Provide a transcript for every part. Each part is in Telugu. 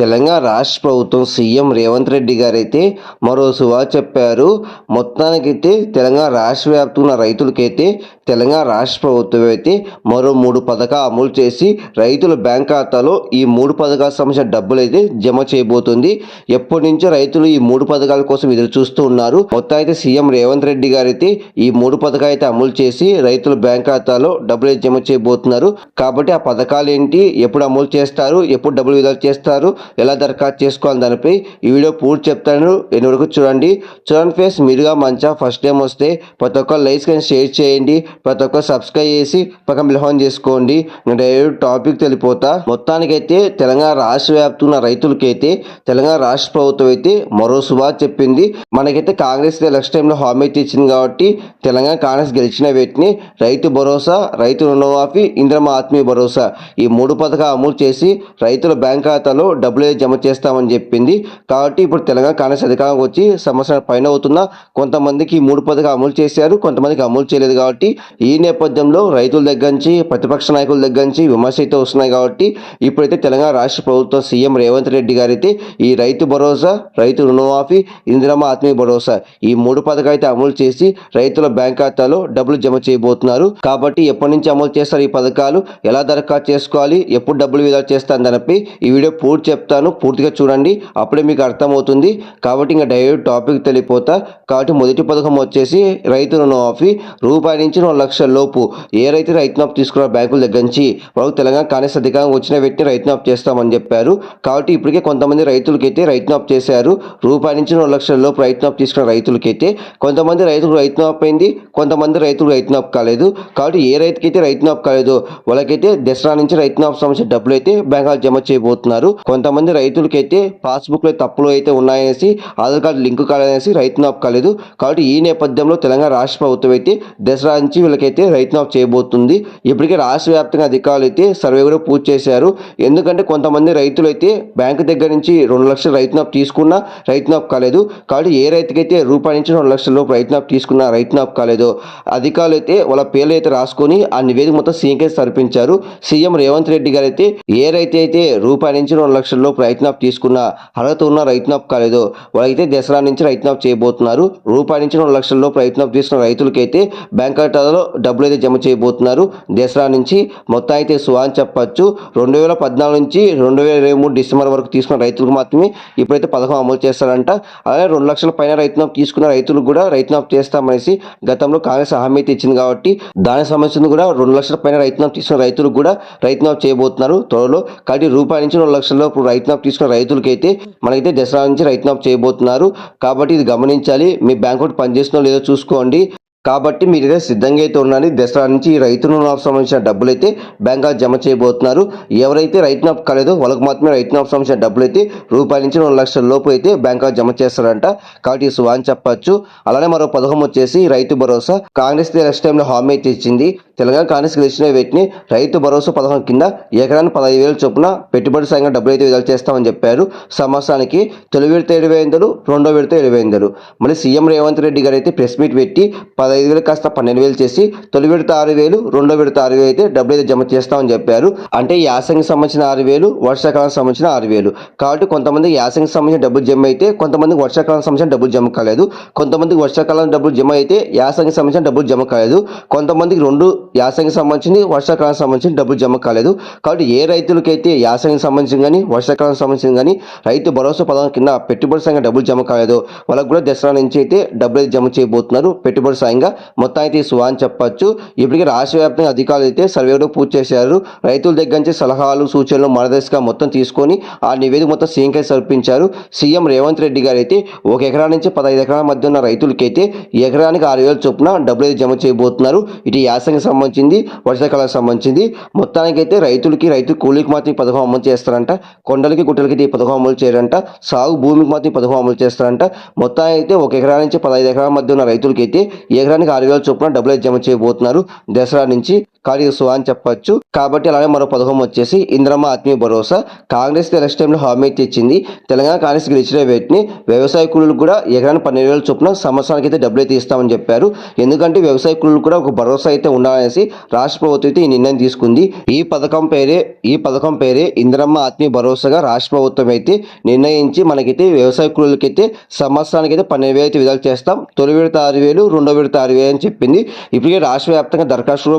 తెలంగాణ రాష్ట్ర ప్రభుత్వం సీఎం రేవంత్ రెడ్డి గారు అయితే మరో సువా చెప్పారు. మొత్తానికైతే తెలంగాణ రాష్ట్ర వ్యాప్తంగా ఉన్న రైతులకైతే తెలంగాణ రాష్ట్ర ప్రభుత్వం అయితే మరో మూడు పథకాలు అమలు చేసి రైతుల బ్యాంక్ ఖాతాలో ఈ మూడు పథకాల సంబంధించిన డబ్బులు అయితే జమ చేయబోతుంది. ఎప్పటి నుంచో రైతులు ఈ మూడు పథకాల కోసం ఎదురు చూస్తూ ఉన్నారు. మొత్తం అయితే సీఎం రేవంత్ రెడ్డి గారు అయితే ఈ మూడు పథకాలు అయితే అమలు చేసి రైతుల బ్యాంక్ ఖాతాలో డబ్బులు అయితే జమ చేయబోతున్నారు. కాబట్టి ఆ పథకాలు ఏంటి? ఎప్పుడు అమలు చేస్తారు? ఎప్పుడు డబ్బులు విడుదల చేస్తారు? ఎలా దరఖాస్తు చేసుకోవాలి దానిపై ఈ వీడియో పూర్తి చెప్తాను. ఎన్ని వరకు చూడండి. చూడండి ఫేస్ మీరుగా మంచిగా ఫస్ట్ టైం వస్తే ప్రతి ఒక్క లైక్స్ కానీ షేర్ చేయండి. ప్రతి ఒక్క సబ్స్క్రైబ్ చేసి పక్కన బిల్హోన్ చేసుకోండి. నేను డైరెక్ట్ టాపిక్ తెలిపోతా. మొత్తానికైతే తెలంగాణ రాష్ట్ర వ్యాప్తంగా రైతులకైతే తెలంగాణ రాష్ట్ర ప్రభుత్వం అయితే మరో శుభా చెప్పింది. మనకైతే కాంగ్రెస్ ఎలక్షన్ టైంలో హామీ అయితే ఇచ్చింది కాబట్టి తెలంగాణ కాంగ్రెస్ గెలిచిన వీటిని రైతు భరోసా రైతు రుణమాఫీ ఇంద్రమ ఆత్మీయ భరోసా ఈ మూడు పథకాలు అమలు చేసి రైతుల బ్యాంక్ ఖాతాలో డబ్బు డబ్బులు అయితే జమ చేస్తామని చెప్పింది. కాబట్టి ఇప్పుడు తెలంగాణ కాంగ్రెస్ అధికారం వచ్చి సంవత్సరం పైన అవుతున్నా కొంతమందికి మూడు పథకాలు అమలు చేశారు కొంతమందికి అమలు చేయలేదు కాబట్టి ఈ నేపథ్యంలో రైతుల దగ్గర నుంచి ప్రతిపక్ష నాయకుల దగ్గర నుంచి విమర్శ అయితే వస్తున్నాయి కాబట్టి ఇప్పుడైతే తెలంగాణ రాష్ట్ర ప్రభుత్వం సీఎం రేవంత్ రెడ్డి గారు అయితే ఈ రైతు భరోసా రైతు రుణమాఫీ ఇందిరమ్మ ఆత్మీయ భరోసా ఈ మూడు పథకాలు అయితే అమలు చేసి రైతుల బ్యాంక్ ఖాతాలో డబ్బులు జమ చేయబోతున్నారు. కాబట్టి ఎప్పటి నుంచి అమలు చేస్తారు ఈ పథకాలు? ఎలా దరఖాస్తు చేసుకోవాలి? ఎప్పుడు డబ్బులు విడుదల చేస్తాను దానిపై ఈ వీడియో పూర్తి చెప్తాను. చెప్తాను. పూర్తిగా చూడండి. అప్పుడే మీకు అర్థమవుతుంది. కాబట్టి ఇంకా డైరెక్ట్ టాపిక్ తెలియపోతా. కాబట్టి మొదటి పథకం వచ్చేసి రైతు రుణమాఫీ రూపాయి నుంచి రెండు లక్షల లోపు. ఏ రైతు రైతు నాప్ తీసుకున్న బ్యాంకుల దగ్గర నుంచి? వాళ్ళు తెలంగాణ కాంగ్రెస్ అధికారం వచ్చిన వ్యక్తిని రైతు నాప్ చేస్తామని చెప్పారు. కాబట్టి ఇప్పటికే కొంతమంది రైతులకైతే రైతు నాప్ చేశారు. రూపాయి నుంచి రెండు లక్షల లోపు రైతు నాప్ తీసుకున్న రైతులకైతే. కొంతమంది రైతులు రైతు నాప్ అయింది. కొంతమంది రైతులు రైతు నాప్ కాలేదు. కాబట్టి ఏ రైతుకైతే రైతు నాప్ కాలేదు వాళ్ళకైతే దసరా నుంచి రైతు నాప్ సంబంధించిన డబ్బులు అయితే బ్యాంకులు జమ చేయబోతున్నారు. కొంతమంది రైతులకైతే పాస్బుక్లో తప్పులు అయితే ఉన్నాయనేసి ఆధార్ కార్డు లింక్ కాలేదనేసి రైతు నాప్ కాలేదు. కాబట్టి ఈ నేపథ్యంలో తెలంగాణ రాష్ట్ర ప్రభుత్వం అయితే దసరా నుంచి వీళ్ళకైతే రైతు నాప్ చేయబోతుంది. ఇప్పటికే రాష్ట్ర వ్యాప్తంగా అధికారులు అయితే సర్వే కూడా పూర్తి చేశారు. ఎందుకంటే కొంతమంది రైతులు అయితే బ్యాంకు దగ్గర నుంచి రెండు లక్షల రైతు నాప్ తీసుకున్నా రైతు నాప్ కాలేదు. కాబట్టి ఏ రైతుకైతే రూపాయి నుంచి రెండు లక్షల లోపు రైతు నాప్ తీసుకున్నా రైతు నాప్ కాలేదు. అధికారులు అయితే వాళ్ళ పేర్లు అయితే రాసుకొని ఆ నివేదిక మొత్తం సీఎంకే సమర్పించారు. సీఎం రేవంత్ రెడ్డి గారు అయితే ఏ రైతు అయితే రూపాయి నుంచి రెండు లక్షల లోపు రైతు తీసుకున్న అర్హత ఉన్న రైతునాప్ కాలేదు. వాళ్ళైతే దసరా నుంచి రైతునాప్ చేయబోతున్నారు. రూపాయి నుంచి రెండు లక్షల లోపు తీసుకున్న రైతులకైతే బ్యాంక్ ఖాతాలో డబ్బులు అయితే జమ చేయబోతున్నారు. దసరా నుంచి మొత్తం అయితే సుహాన్ చెప్పచ్చు. రెండు వేల పద్నాలుగు నుంచి రెండు వేల ఇరవై మూడు డిసెంబర్ వరకు తీసుకున్న రైతులకు మాత్రమే ఇప్పుడైతే పథకం అమలు చేస్తారంట. అలాగే రెండు లక్షల పైన రైతునాప్ తీసుకున్న రైతులకు కూడా రైతునాప్ చేస్తామనేసి గతంలో కాంగ్రెస్ హామీ అయితే ఇచ్చింది కాబట్టి దానికి సంబంధించిన కూడా రెండు లక్షల పైన రైతునాప్ తీసుకున్న రైతులకు కూడా రైతునాప్ చేయబోతున్నారు. త్వరలో కాబట్టి రూపాయి నుంచి రెండు లక్షల లోపు రైతు నాప్ తీసుకున్న రైతులకైతే మనకైతే దసరా నుంచి రైతు నాప్ చేయబోతున్నారు. కాబట్టి ఇది గమనించాలి. మీ బ్యాంక్ అకౌంట్ పనిచేస్తుందో లేదో చూసుకోండి. కాబట్టి మీరైతే సిద్ధంగా అయితే ఉండండి. దసరా నుంచి రైతు రుణాలకు సంబంధించిన డబ్బులు అయితే బ్యాంక్ జమ చేయబోతున్నారు. ఎవరైతే రైతు నాపు కాలేదో వాళ్ళకి మాత్రమే రైతు నాపు సంబంధించిన డబ్బులు అయితే రూపాయల నుంచి రెండు లక్షల లోపు అయితే బ్యాంక్ జమ చేస్తారంట. కాబట్టి సువా అని చెప్పచ్చు. అలానే మరో పథకం వచ్చేసి రైతు భరోసా. కాంగ్రెస్ నెక్స్ట్ టైంలో హామీ అయితే ఇచ్చింది. తెలంగాణ కాంగ్రెస్ గెలిచిన వీటిని రైతు భరోసా పథకం కింద ఎకరానికి పదహైదు వేల చొప్పున పెట్టుబడి సాయంగా డబ్బులు అయితే విడుదల చేస్తామని చెప్పారు. సంవత్సరానికి తొలి విడత ఇరవై ఐదులు రెండో విడత ఇరవై ఐదులు. మళ్ళీ సీఎం రేవంత్ రెడ్డి గారు అయితే ప్రెస్ మీట్ పెట్టి పదహైదు వేలు కాస్త పన్నెండు వేలు చేసి తొలి విడత ఆరు వేలు రెండో విడత ఆరు వేలు అయితే డబ్బులు అయితే జమ చేస్తామని చెప్పారు. అంటే యాసంగి సంబంధించిన ఆరు వేలు వర్షాకాలానికి సంబంధించిన ఆరు వేలు. కాబట్టి కొంతమంది యాసంగి సంబంధించిన డబ్బులు జమ అయితే కొంతమందికి వర్షాకాలం సంబంధించిన డబ్బులు జమ కాలేదు. కొంతమందికి వర్షాకాలం డబ్బులు జమ అయితే యాసంగి సంబంధించిన డబ్బులు జమ కాలేదు. కొంతమందికి రెండు యాసంగి సంబంధించి వర్షాకాలానికి సంబంధించిన డబ్బులు జమ కాలేదు. కాబట్టి ఏ రైతులకైతే యాసంగి సంబంధించిన కానీ వర్షాకాలానికి సంబంధించిన కానీ రైతు భరోసా పథకం కింద పెట్టుబడి సాయంగా డబ్బులు జమ కాలేదు. వాళ్ళకు కూడా దసరా నుంచి అయితే డబ్బులు అయితే జమ చేయబోతున్నారు. పెట్టుబడి సాయంగా మొత్తం అయితే సువా అని చెప్పచ్చు. ఇప్పటికే రాష్ట్ర వ్యాప్తంగా అధికారులు అయితే సర్వేలో పూర్తి చేశారు. రైతుల దగ్గర నుంచి సలహాలు సూచనలు మార్గదర్శకంగా మొత్తం తీసుకొని ఆ నివేదిక మొత్తం సీఎంకై సమర్పించారు. సీఎం రేవంత్ రెడ్డి గారు అయితే ఒక ఎకరా నుంచి పదహైదు ఎకరాల మధ్య ఉన్న రైతులకైతే ఎకరానికి ఆరు వేల చొప్పున డబ్బులు అయితే జమ చేయబోతున్నారు. ఇటు యాసంగికి సంబంధించింది వర్షాకాలానికి సంబంధించింది. మొత్తానికైతే రైతులకి రైతు కూలీకి మాత్రం పథకం అమలు చేస్తారంట. కొండలకి గుట్టలకి అయితే పథకం అమలు చేయరంట. సాగు భూమికి మాత్రం పథకం అమలు చేస్తారంట. మొత్తం అయితే ఒక ఎకరా నుంచి పదహైదు ఎకరాల మధ్య ఉన్న రైతులకైతే ఎకరానికి ఆరు వేల చొప్పున డబ్బులు అయితే జమ చేయబోతున్నారు. దసరా నుంచి కాళీసు అని చెప్పొచ్చు. కాబట్టి అలానే మరో పథకం వచ్చేసి ఇంద్రమ్మ ఆత్మీయ భరోసా. కాంగ్రెస్ ఎలక్షన్ టైంలో హామీ అయితే ఇచ్చింది. తెలంగాణ కాంగ్రెస్ గెలిచిన వేటిని వ్యవసాయ కూలీలు కూడా ఎకరానికి పన్నెండు వేల చొప్పున సంవత్సరానికి అయితే డబ్బులు అయితే ఇస్తామని చెప్పారు. ఎందుకంటే వ్యవసాయ కూలీలు కూడా ఒక భరోసా అయితే ఉండాలనేసి రాష్ట్ర ప్రభుత్వం అయితే ఈ నిర్ణయం తీసుకుంది. ఈ పథకం పేరే ఈ పథకం పేరే ఇంద్రమ్మ ఆత్మీయ భరోసాగా రాష్ట్ర ప్రభుత్వం అయితే నిర్ణయించి మనకైతే వ్యవసాయ కూలీలకైతే సంవత్సరానికి అయితే పన్నెండు వేలు అయితే విడుదల చేస్తాం. తొలి విడత ఆరు వేలు రెండో విడత ఆరు వేలు అని చెప్పింది. ఇప్పటికే రాష్ట్ర వ్యాప్తంగా దరఖాస్తులు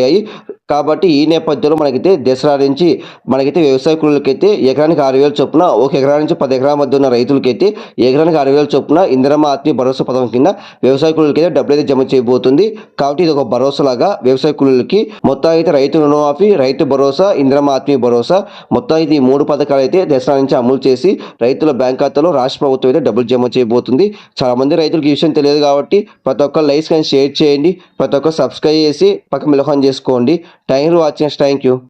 కూడా పూర్తయిపోయాయి కాబట్టి ఈ నేపథ్యంలో మనకైతే దసరా నుంచి మనకైతే వ్యవసాయ కూలీలకైతే ఎకరానికి ఆరు వేల చొప్పున ఒక ఎకరా నుంచి పది ఎకరాల మధ్య ఉన్న రైతులకైతే ఎకరానికి ఆరు వేల చొప్పున ఇందిరమ్మ ఆత్మీయ భరోసా పథకం కింద వ్యవసాయ కూలీలకైతే డబ్బులు అయితే జమ చేయబోతుంది. కాబట్టి ఇది ఒక భరోసా లాగా వ్యవసాయ కూలీలకి మొత్తం అయితే రైతు రుణమాఫీ రైతు భరోసా ఇందిరమ్మ ఆత్మీయ భరోసా మొత్తం అయితే ఈ మూడు పథకాలు అయితే దసరా నుంచి అమలు చేసి రైతుల బ్యాంక్ ఖాతాలో రాష్ట్ర ప్రభుత్వం అయితే డబ్బులు జమ చేయబోతుంది. చాలా మంది రైతులకు ఈ విషయం తెలియదు కాబట్టి ప్రతి ఒక్క లైక్స్ కానీ షేర్ చేయండి ప్రతి ఒక్క సబ్స్క్రైబ్ చేసి పక్క మిలహం చేసుకోండి. Thank you watching thank you